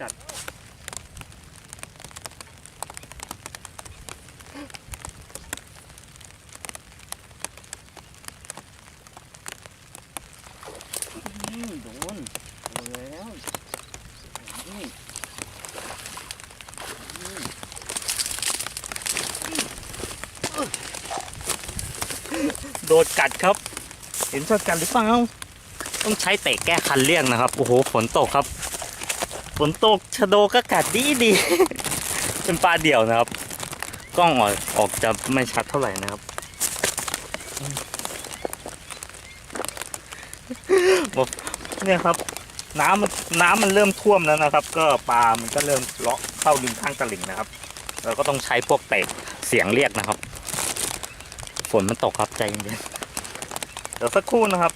กัดอืมโดนโดนแล้วอืมอืมโดนกัดครับ เห็นช็อตกันหรือเปล่า ต้องใช้เตะแก้คันเลี่ยงนะครับ โอ้โห ฝนตกครับ ฝนตกชะโดก็กัดดีดี เป็นปลาเดี่ยวนะครับ กล้องออกออกจะไม่ชัดเท่าไหร่นะครับบอกเนี่ยครับ น้ำมันน้ำมันเริ่มท่วมแล้วนะครับ ก็ปลา มันก็เริ่มเลาะเข้าริมข้างตลิ่งนะครับ เราก็ต้องใช้พวกเตะเสียงเรียกนะครับ ฝนมันตกครับใจเย็นเดี๋ยวสักครู่นะครับ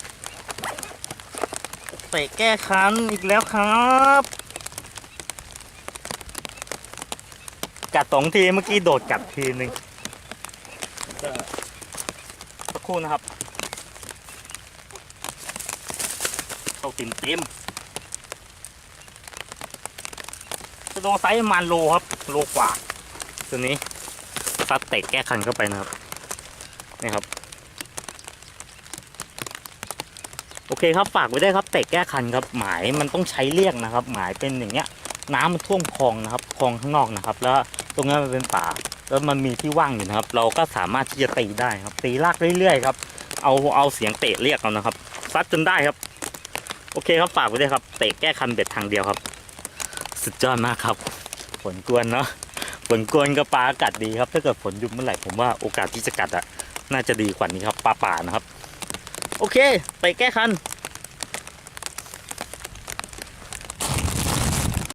เตะแก้คันอีกแล้วครับ กัดสองทีเมื่อกี้โดดกัดทีหนึ่งสักครู่นะครับเข้าติมเติมจะโดนไซส์มาณโลครับ โลกว่า ตัวนี้ซัดเตะแก้คันเข้าไปนะครับ นี่ครับ โอเคครับฝากไว้ได้ครับเตะแก้คันครับหมายมันต้องใช้เรียกนะครับ หมายเป็นอย่างเงี้ย น้ำมันท่วมคลองนะครับคลองข้างนอกนะครับ แล้วตรงนี้นมันเป็นป่า แล้วมันมีที่ว่างอยู่นะครับ เราก็สามารถที่จะตีได้ครับ ตีลากเรื่อยๆครับ เอาเอาเสียงเตะเรียกเอานะครับซัดจนได้ครับ โอเคครับฝากไว้ด้วยครับเตะแก้คันเบ็ดทางเดียวครับ สุดยอดมากครับฝนกวนเนาะฝนกวนกับปลากัดดีครับ ถ้าเกิดฝนหยุดเมื่อไหร่ผมว่าโอกาสที่จะกัดอะน่าจะดีกว่านี้ครับปลาป่านะครับ โอเค ไปแก้คัน